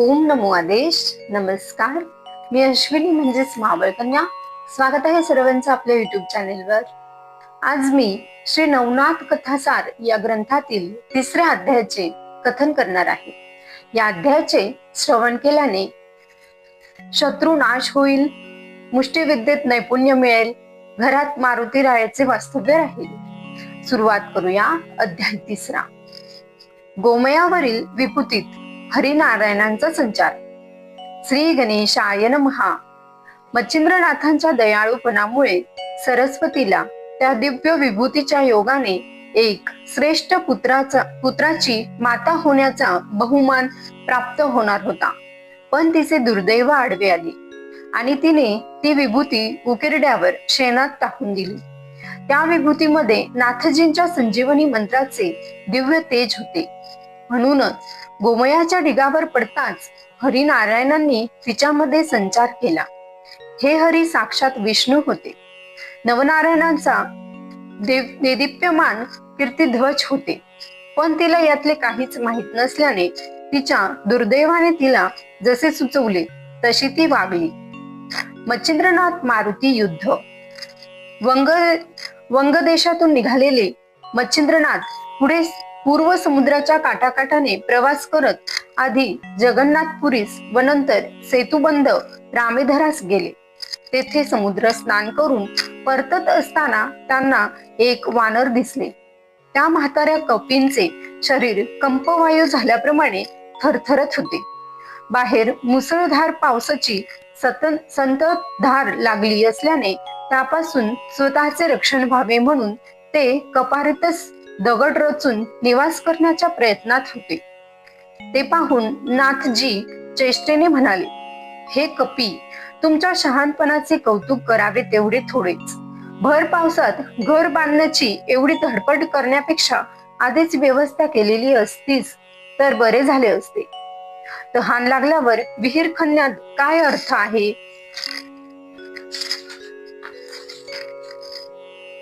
ओम नमो आदेश नमस्कार. मी अश्विनी म्हणजेच महाबळकन्या स्वागत आहे सर्वांचं आपल्या युट्यूब चॅनेलवर आज मी श्री नवनाथ कथासार या ग्रंथातील तिसऱ्या अध्यायाचे कथन करणार आहे. या अध्यायाचे श्रवण केल्याने शत्रू नाश होईल मुष्टिविद्येत नैपुण्य मिळेल घरात मारुती रायाचे वास्तव्य राहील. सुरुवात करूया अध्याय तिसरा. गोमयावरील विपुतीत हरिनारायणांचा संचार. श्री गणेशाय नमहा मच्छिंद्रनाथांच्या दयाळूपणामुळे सरस्वतीला त्या दिव्य विभूतीच्या योगाने एक श्रेष्ठ पुत्राचा पुत्राची माता होण्याचा बहुमान प्राप्त होणार होता. पण तिचे दुर्दैव आडवे आले आणि तिने ती विभूती उकिरड्यावर शेणात टाकून दिली. त्या विभूतीमध्ये नाथजींच्या संजीवनी मंत्राचे दिव्य तेज होते. म्हणूनच गोमयाच्या ढिगावर पडताच हरिनारायणांनी तिच्यामध्ये संचार केला. हे हरी साक्षात विष्णू होते. नवनारायणांचा देव देदीप्यमान कीर्तीध्वज होते. पण तिला यातले काहीच माहीत नसल्याने तिच्या दुर्दैवाने तिला जसे सुचवले तशी ती वागली. मच्छिंद्रनाथ मारुती युद्ध. वंग वंगदेशातून निघालेले मच्छिंद्रनाथ पुढे पूर्व समुद्राच्या काठाकाठाने प्रवास करत आधी जगन्नाथपुरीस व नंतर सेतुबंद रामेधरास गेले. तेथे समुद्र स्नान करून परतत असताना त्यांना एक वानर दिसले. त्या म्हाताऱ्या कपींचे शरीर कंपवायू झाल्याप्रमाणे थरथरत होते. बाहेर मुसळधार पावसाची सतत संततधार लागली असल्याने त्यापासून स्वतःचे रक्षण व्हावे म्हणून ते कपारीतच दगड रचून निवास करण्याच्या प्रयत्नात होते. ते पाहून नाथजी चेष्टेने म्हणाले हे कपी तुमच्या शहाणपणाचे कौतुक करावे तेवढे थोडेच. भर पावसात घर बांधण्याची एवढी धडपड करण्यापेक्षा आधीच व्यवस्था केलेली असतीच तर बरे झाले असते. तहान लागल्यावर विहीर खणण्यात काय अर्थ आहे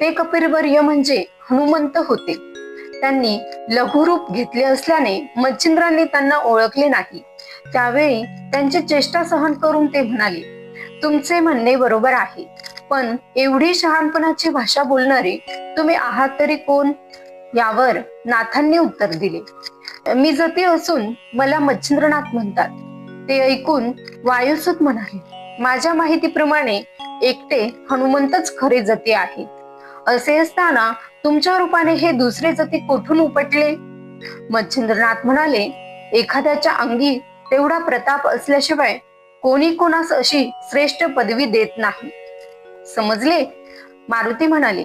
ते कपिरवर्य म्हणजे हनुमंत होते. त्यांनी लघुरूप घेतले असल्याने मच्छिंद्रांनी त्यांना ओळखले नाही. त्यावेळी त्यांची चेष्टा सहन करून ते म्हणाले तुमचे म्हणणे बरोबर आहे पण एवढी शहाणपणाची भाषा बोलणारे तुम्ही आहात तरी कोण यावर नाथांनी उत्तर दिले मी जती असून मला मच्छिंद्रनाथ म्हणतात. ते ऐकून वायुसूत म्हणाले माझ्या माहितीप्रमाणे एकटे हनुमंतच खरे जती आहेत असे असताना तुमच्या रूपाने हे दुसरे जती कोठून उपटले? मच्छिंद्रनाथ म्हणाले एखाद्याच्या अंगी तेवढा प्रताप असल्याशिवाय कोणी कोणास अशी श्रेष्ठ पदवी देत नाही. समजले? मारुती म्हणाले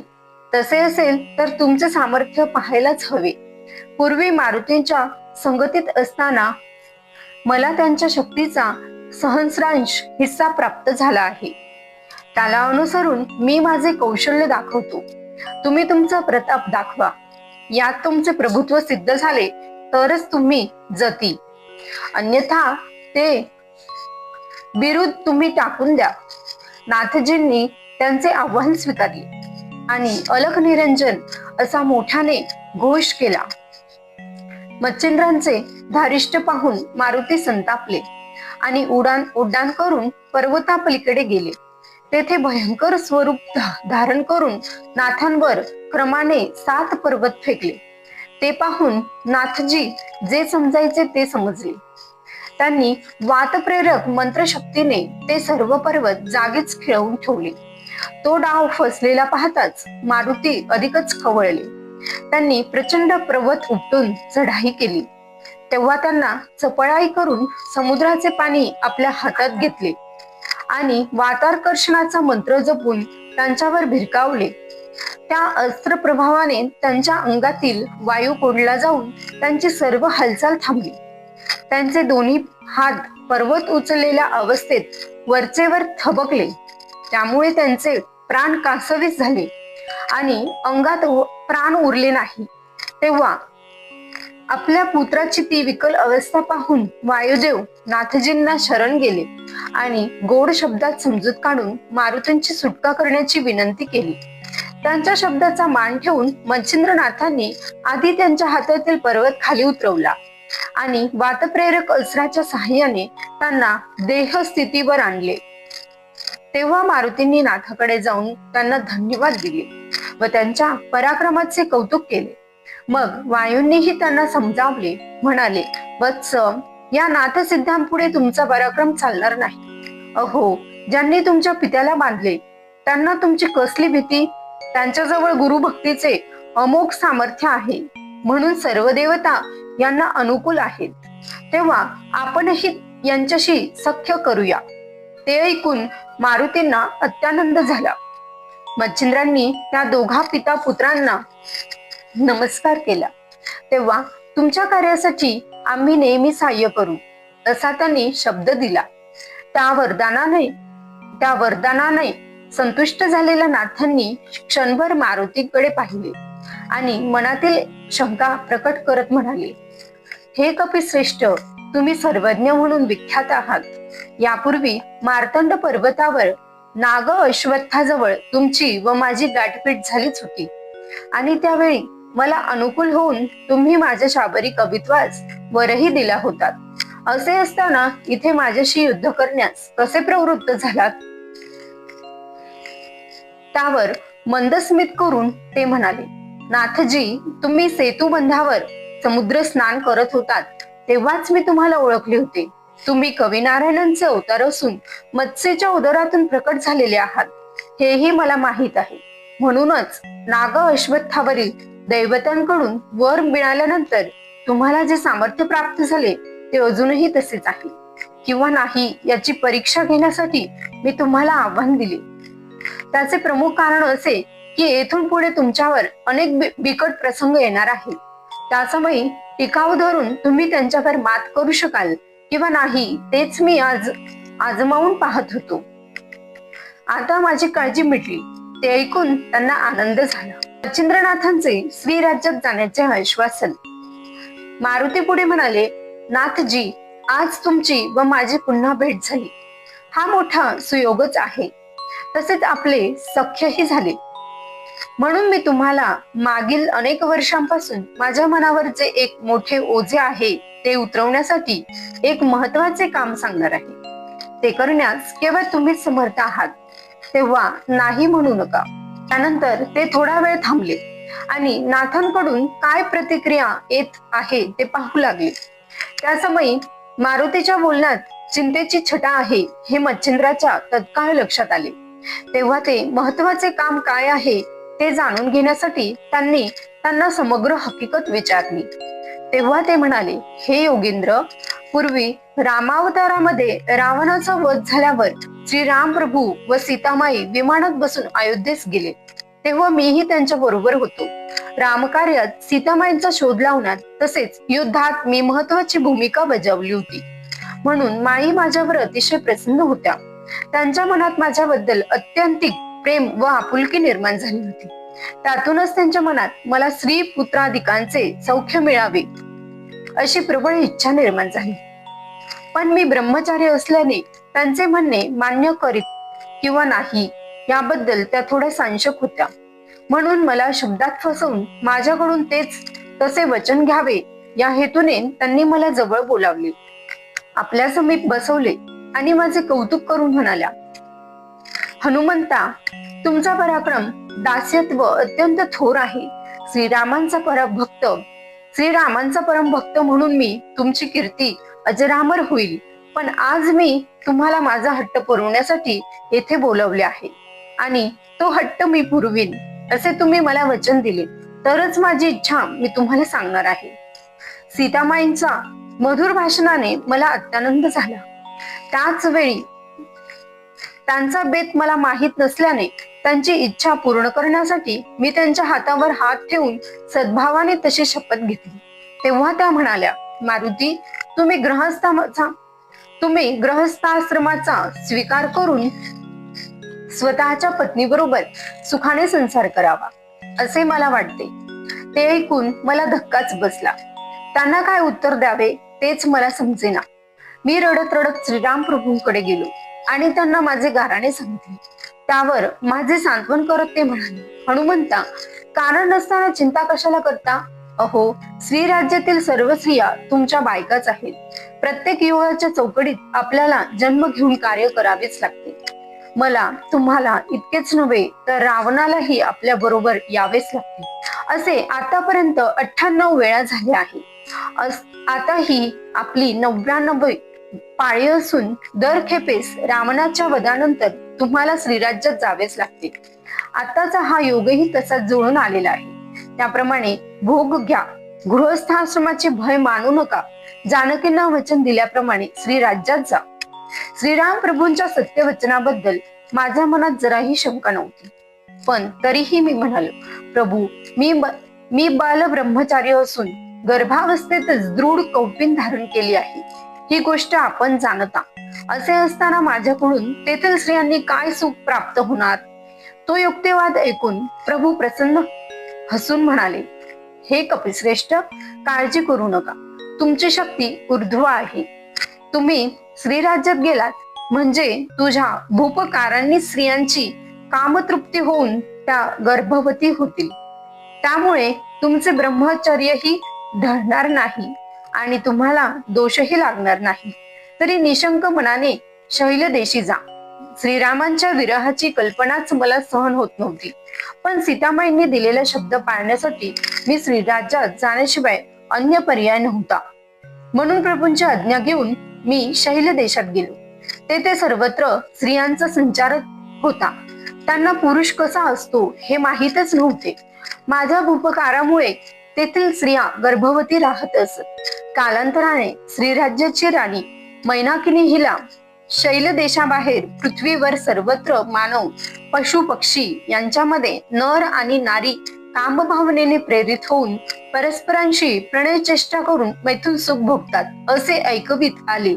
तसे असेल तर तुमचे सामर्थ्य पाहायलाच हवे. पूर्वी मारुतींच्या संगतीत असताना मला त्यांच्या शक्तीचा सहस्रांश हिस्सा प्राप्त झाला आहे. त्याला अनुसरून मी माझे कौशल्य दाखवतो. तुम्ही तुमचा प्रताप दाखवा. यात तुमचे प्रभुत्व सिद्ध झाले तरच तुम्ही जती. अन्यथा ते बिरुद तुम्ही टाकून द्या. नाथजींनी त्यांचे आव्हान स्वीकारले आणि अलख निरंजन असा मोठ्याने घोष केला. मच्छिंद्रांचे धारिष्ट पाहून मारुती संतापले आणि उडान उड्डाण करून पर्वतापलीकडे गेले. तेथे भयंकर स्वरूप धारण करून नाथांवर क्रमाने सात पर्वत फेकले. ते पाहून नाथजी जे समजायचे ते समजले. त्यांनी वातप्रेरक मंत्रशक्तीने ते सर्व पर्वत जागीच खिळवून ठेवले. तो डाव फसलेला पाहताच मारुती अधिकच खवळले. त्यांनी प्रचंड पर्वत उपटून चढाई केली. तेव्हा त्यांना चपळाई करून समुद्राचे पाणी आपल्या हातात घेतले. आणि वातारकर्षणाचा मंत्र जपून त्यांच्यावर भिरकावले. त्या अस्त्र प्रभावाने त्यांच्या अंगातील वायू कोंडला जाऊन त्यांची सर्व हालचाल थांबली. त्यांचे दोन्ही हात पर्वत उचललेल्या अवस्थेत वरचेवर थबकले. त्यामुळे त्यांचे प्राण कासवीस झाले आणि अंगात हो- प्राण उरले नाही. तेव्हा आपल्या पुत्राची ती विकल अवस्था पाहून वायुदेव नाथजींना शरण गेले आणि गोड शब्दात समजूत काढून मारुतींची सुटका करण्याची विनंती केली. त्यांच्या शब्दाचा मान ठेवून मच्छिंद्रनाथांनी आधी त्यांच्या हातातील पर्वत खाली उतरवला आणि वातप्रेरक अस्त्राच्या सहाय्याने त्यांना देह स्थितीवर आणले. तेव्हा मारुतींनी नाथाकडे जाऊन त्यांना धन्यवाद दिले व त्यांच्या पराक्रमाचे कौतुक केले. मग वायूंनीही त्यांना समजावले म्हणाले वत्स या नाथसिद्धांपुढे तुमचा पराक्रम चालणार नाही. अहो ज्यांनी तुमच्या पित्याला बांधले त्यांना तुमची कसली भीती? त्यांच्याजवळ गुरुभक्तीचे अमोघ सामर्थ्य आहे. म्हणून सर्व देवता यांना अनुकूल आहेत. तेव्हा आपणही यांच्याशी सख्य करूया. ते ऐकून मारुतींना अत्यानंद झाला. मच्छिंद्रांनी त्या दोघा पिता पुत्रांना नमस्कार केला. तेव्हा तुमच्या कार्यासाठी आम्ही नेहमी सहाय्य करू असा त्यांनी शब्द दिला. त्या वरदानाने त्या वरदानाने संतुष्ट झालेल्या नाथांनी क्षणभर मारुतीकडे पाहिले आणि मनातील शंका प्रकट करत म्हणाले हे कपिश्रेष्ठ तुम्ही सर्वज्ञ म्हणून विख्यात आहात. यापूर्वी मार्तंड पर्वतावर नाग अश्वत्थाजवळ तुमची व माझी गाठपीट झालीच होती आणि त्यावेळी मला अनुकूल होऊन तुम्ही माझ्या शाबरी कवित्वास वरही दिला होतात. असे असताना इथे माझ्याशी युद्ध करण्यास कसे प्रवृत्त झालात? त्यावर मंदस्मित करून ते म्हणाले नाथजी तुम्ही सेतू बंधावर समुद्र स्नान करत होतात तेव्हाच मी तुम्हाला ओळखले होते. तुम्ही कविनारायणांचे अवतार असून मत्स्येच्या उदरातून प्रकट झालेले आहात. हेही मला माहीत आहे. म्हणूनच नाग अश्वत्थावरील दैवतांकडून वर मिळाल्यानंतर तुम्हाला जे सामर्थ्य प्राप्त झाले ते अजूनही तसेच आहे. किंवा नाही याची परीक्षा घेण्यासाठी मी तुम्हाला आव्हान दिले. त्याचे प्रमुख कारण असे की येथून पुढे तुमच्यावर अनेक बिकट प्रसंग येणार आहेत. त्यासमयी टिकाव धरून तुम्ही त्यांच्यावर मात करू शकाल किंवा नाही तेच मी आज आजमावून पाहत होतो. आता माझी काळजी मिटली. ते ऐकून त्यांना आनंद झाला. मच्छिंद्रनाथांचे श्री राज्यात जाण्याचे आश्वासन. मारुती पुढे म्हणाले नाथजी आज तुमची व माझी पुन्हा भेट झाली. हा मोठा सुयोगच आहे. तसेच आपले सख्यही झाले. म्हणून मी तुम्हाला मागील अनेक वर्षांपासून माझ्या मनावर जे एक मोठे ओझे आहे ते उतरवण्यासाठी एक महत्त्वाचे काम सांगणार आहे. ते करण्यास केवळ तुम्हीच समर्थ आहात तेव्हा नाही म्हणू नका. त्यानंतर ते थोडा वेळ थांबले आणि नाथांकडून काय प्रतिक्रिया येत आहे ते पाहू लागले. त्या समयी मारुतीच्या बोलण्यात चिंतेची छटा आहे हे मच्छिंद्राच्या तत्काळ लक्षात आले. तेव्हा ते महत्त्वाचे काम काय आहे ते जाणून घेण्यासाठी त्यांनी त्यांना समग्र हकीकत विचारली. तेव्हा ते म्हणाले हे योगेंद्र पूर्वी रामावतारामध्ये रावणाचा वध झाल्यावर श्रीराम प्रभू व सीतामाई विमानात बसून अयोध्येस गेले. तेव्हा मीही त्यांच्या बरोबर होतो. रामकार्यात सीतामाईंचा शोध लावण्यात तसेच युद्धात मी महत्वाची भूमिका बजावली होती. म्हणून माई माझ्यावर अतिशय प्रसन्न होत्या. त्यांच्या मनात माझ्याबद्दल अत्यंतिक प्रेम व आपुलकी निर्माण झाली होती. त्यातूनच त्यांच्या मनात मला स्त्री पुत्राधिकांचे सौख्य मिळावे. अशी प्रबळ इच्छा निर्माण झाली. पण मी ब्रह्मचारी असल्याने त्यांचे म्हणणे मान्य करीत किंवा नाही याबद्दल त्या थोड्या संशक होत्या. म्हणून मला शब्दात फसवून माझ्याकडून तेच तसे वचन घ्यावे या हेतूने त्यांनी मला जवळ बोलावले. आपल्या समीप बसवले आणि माझे कौतुक करून म्हणाल्या हनुमंता तुमचा पराक्रम दास्यत्व अत्यंत थोर आहे. श्रीरामांचा पराभक्त श्रीरामांचा परमभक्त म्हणून मी तुमची कीर्ती अजरामर होईल. पण आज मी तुम्हाला माझा हट्ट पुरवण्यासाठी येथे बोलवले आहे. आणि तो हट्ट मी पुरवीन असे तुम्ही मला वचन दिले. तरच माझी इच्छा मी तुम्हाला सांगणार आहे. सीतामाईंचा मधुर भाषणाने मला अत्यानंद झाला. त्याच वेळी त्यांचा बेत मला माहीत नसल्याने त्यांची इच्छा पूर्ण करण्यासाठी मी त्यांच्या हातावर हात ठेवून सद्भावाने तशी शपथ घेतली. तेव्हा त्या म्हणाल्या मारुती तुम्ही ग्रहस्थाचा तुम्ही ग्रहस्थाश्रमाचा स्वीकार करून स्वतःच्या पत्नीबरोबर सुखाने संसार करावा असे मला वाटते. ते ऐकून मला धक्काच बसला. त्यांना काय उत्तर द्यावे तेच मला समजेना. मी रडत रडत श्रीराम प्रभूंकडे गेलो आणि त्यांना माझे गाराणे सांगितले. त्यावर माझे सांत्वन करत ते म्हणाले. हनुमंता कारण नसताना चिंता कशाला करता? अहो स्त्री राज्यातील सर्व स्त्रिया तुमच्या बायकाच आहेत. प्रत्येक युगाच्या चौकडीत आपल्याला जन्म घेऊन कार्य करावेच लागते. मला तुम्हाला इतकेच नव्हे तर रावणालाही आपल्या बरोबर यावेच लागते. असे आतापर्यंत अठ्ठ्याण्णव वेळा झाले आहे. अस- आता ही आपली नव्याण्णव पाळी असून दर खेपेस रावणाच्या वधानंतर तुम्हाला श्रीराज्यात जावेच लागते आताचा हा योगही तसा जुळून आलेला आहे. त्याप्रमाणे भोग घ्या. गृहस्थाश्रमाचे भय मानू नका. जानकींना वचन दिल्याप्रमाणे श्रीराज्यात जा. श्रीराम प्रभूंच्या सत्यवचनाबद्दल माझ्या मनात जराही शंका नव्हती. पण तरीही मी म्हणालो प्रभू मी ब- मी बाल ब्रह्मचारी असून गर्भावस्थेतच दृढ कौपिन धारण केली आहे. ही गोष्ट आपण जाणता. असे असताना माझ्याकडून तेथील स्त्रियांनी काय सुख प्राप्त होणार? तो युक्तिवाद ऐकून प्रभू प्रसन्न हसून म्हणाले हे कपिश्रेष्ठ काळजी करू नका. तुमची शक्ती ऊर्ध्व आहे. तुम्ही श्रीराज्यात गेलात म्हणजे तुझ्या भूपकारांनी स्त्रियांची कामतृप्ती होऊन त्या गर्भवती होतील. त्यामुळे तुमचे ब्रह्मचर्यही ढळणार नाही आणि तुम्हाला दोषही लागणार नाही. तरी निशंक मनाने शैलदेशी जा. श्रीरामांच्या विरहाची कल्पनाच मला सहन होत नव्हती. पण सीतामाईंनी दिलेला शब्द पाळण्यासाठी मी श्रीराज्यात जाण्याशिवाय अन्य पर्याय नव्हता. म्हणून प्रभूंची आज्ञा घेऊन मी शैल देशात गेलो. तेथे सर्वत्र स्त्रियांचा संचार होता. त्यांना पुरुष कसा असतो हे माहीतच नव्हते. माझ्या उपकारामुळे तेथील स्त्रिया गर्भवती राहत असत. कालांतराने श्रीराज्याची राणी मैनाकिनी हिला शैल देशाबाहेर पृथ्वीवर सर्वत्र मानव पशु पक्षी यांच्यामध्ये नर आणि नारी कामभावनेने प्रेरित होऊन परस्परांशी प्रणय चेष्टा करून मैथुन सुख भोगतात असे ऐकवीत आले.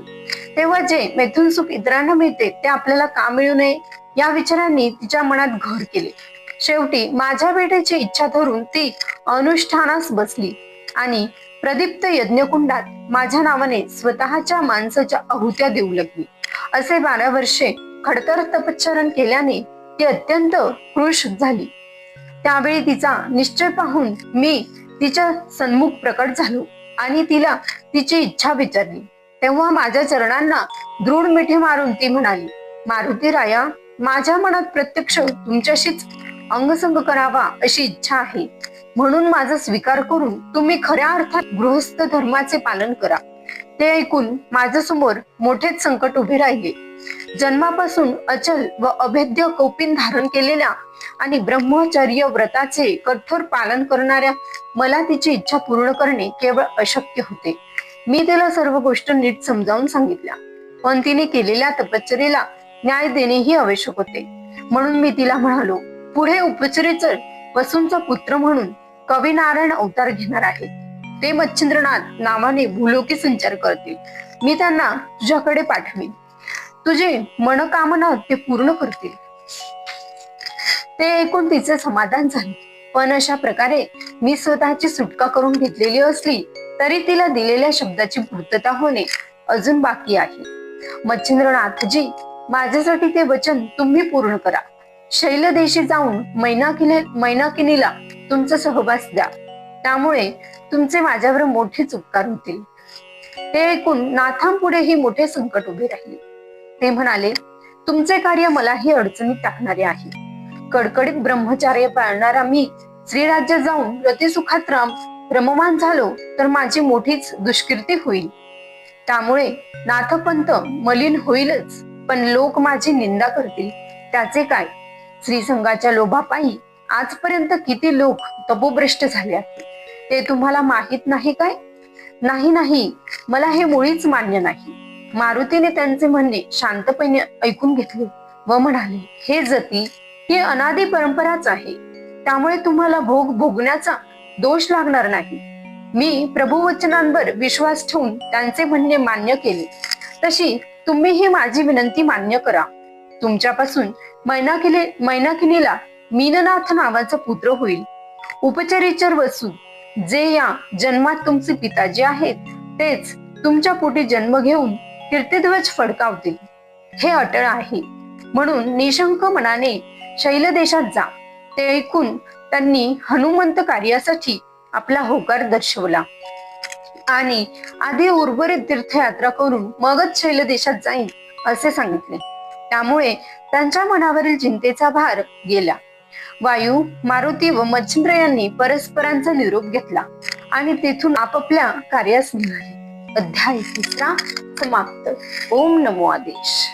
तेव्हा जे मैथुन सुख इतरांना मिळते ते आपल्याला का मिळू नये? या विचारांनी तिच्या मनात घर केले. शेवटी माझ्या बेटेची इच्छा धरून ती अनुष्ठानास बसली आणि प्रदीप्त यज्ञकुंडात माझ्या नावाने स्वतःच्या माणसाच्या आहुत्या देऊ लागली. असे बारा वर्षे खडतर तपश्चरण केल्याने ती अत्यंत कृश झाली. त्यावेळी तिचा निश्चय पाहून मी तिच्या सन्मुख प्रकट झालो आणि तिला तिची इच्छा विचारली. तेव्हा माझ्या चरणांना दृढ मिठी मारून ती म्हणाली मारुती राया माझ्या मनात प्रत्यक्ष तुमच्याशीच अंगसंग करावा अशी इच्छा आहे. म्हणून माझा स्वीकार करून तुम्ही खऱ्या अर्थात गृहस्थ धर्माचे पालन करा. ते ऐकून माझ्यासमोर मोठेच संकट उभे राहिले. जन्मापासून अचल व अभेद्य कौपिन धारण केलेल्या आणि ब्रह्मचर्य व्रताचे कठोर पालन करणाऱ्या मला तिची इच्छा पूर्ण करणे केवळ अशक्य होते. मी तिला सर्व गोष्ट नीट समजावून सांगितल्या. पण तिने केलेल्या तपश्चर्येला न्याय देणेही आवश्यक होते. म्हणून मी तिला म्हणालो पुढे उपचरीचर वसूंचा पुत्र म्हणून कवी नारायण अवतार घेणार आहेत. ते मच्छिंद्रनाथ नावाने भूलोकी संचार करतील. मी त्यांना तुझ्याकडे पाठवीन. तुझे मनकामना ते पूर्ण करतील. ते ऐकून तिचे समाधान झाले. पण अशा प्रकारे मी स्वतःची सुटका करून घेतलेली असली तरी तिला दिलेल्या शब्दाची पूर्तता होणे अजून बाकी आहे. मच्छिंद्रनाथजी माझ्यासाठी ते वचन तुम्ही पूर्ण करा. शैलदेशी जाऊन मैनाकिनी मैनाकिनीला तुमचा सहवास द्या. त्यामुळे तुमचे माझ्यावर मोठेच उपकार होतील. ते ऐकून नाथांपुढेही मोठे संकट उभे राहिले. ते म्हणाले तुमचे कार्य मलाही अडचणीत टाकणारे आहे. कडकडीत ब्रह्मचार्य पाळणारा मी श्रीराज्य जाऊन रतिसुखात राम रममान झालो तर माझी मोठीच दुष्कीर्ती होईल. त्यामुळे नाथपंत मलिन होईलच पण लोक माझी निंदा करतील. त्याचे काय? श्रीसंघाच्या लोभापायी आजपर्यंत किती लोक तपोभ्रष्ट झाले ते तुम्हाला माहीत नाही काय? नाही नाही. मला हे मुळीच मान्य नाही. मारुतीने त्यांचे म्हणणे शांतपणे ऐकून घेतले व म्हणाले हे जती ही अनादी परंपराच आहे. त्यामुळे तुम्हाला भोग भोगण्याचा दोष लागणार नाही. मी प्रभुवचनांवर विश्वास ठेवून त्यांचे म्हणणे मान्य केले. तशी तुम्ही ही माझी विनंती मान्य करा. तुमच्यापासून मैनाकिनी मैनाकिनीला मीननाथ नावाचा पुत्र होईल. उपचरीचर वसू जे या जन्मात तुमचे पिताजी आहेत तेच तुमच्या पोटी जन्म घेऊन कीर्तिध्वज फडकावतील. हे अटळ आहे. म्हणून निशंक मनाने शैलदेशात जा. ते ऐकून त्यांनी हनुमंत कार्यासाठी आपला होकार दर्शवला. आणि आधी उर्वरित तीर्थयात्रा करून मगच शैल देशात जाईन असे सांगितले. त्यामुळे त्यांच्या मनावरील चिंतेचा भार गेला. वायू मारुती व मच्छिंद्र यांनी परस्परांचा निरोप घेतला आणि तेथून आपापल्या कार्यास निघाले अध्याय तिसरा समाप्त. ओम नमो आदेश.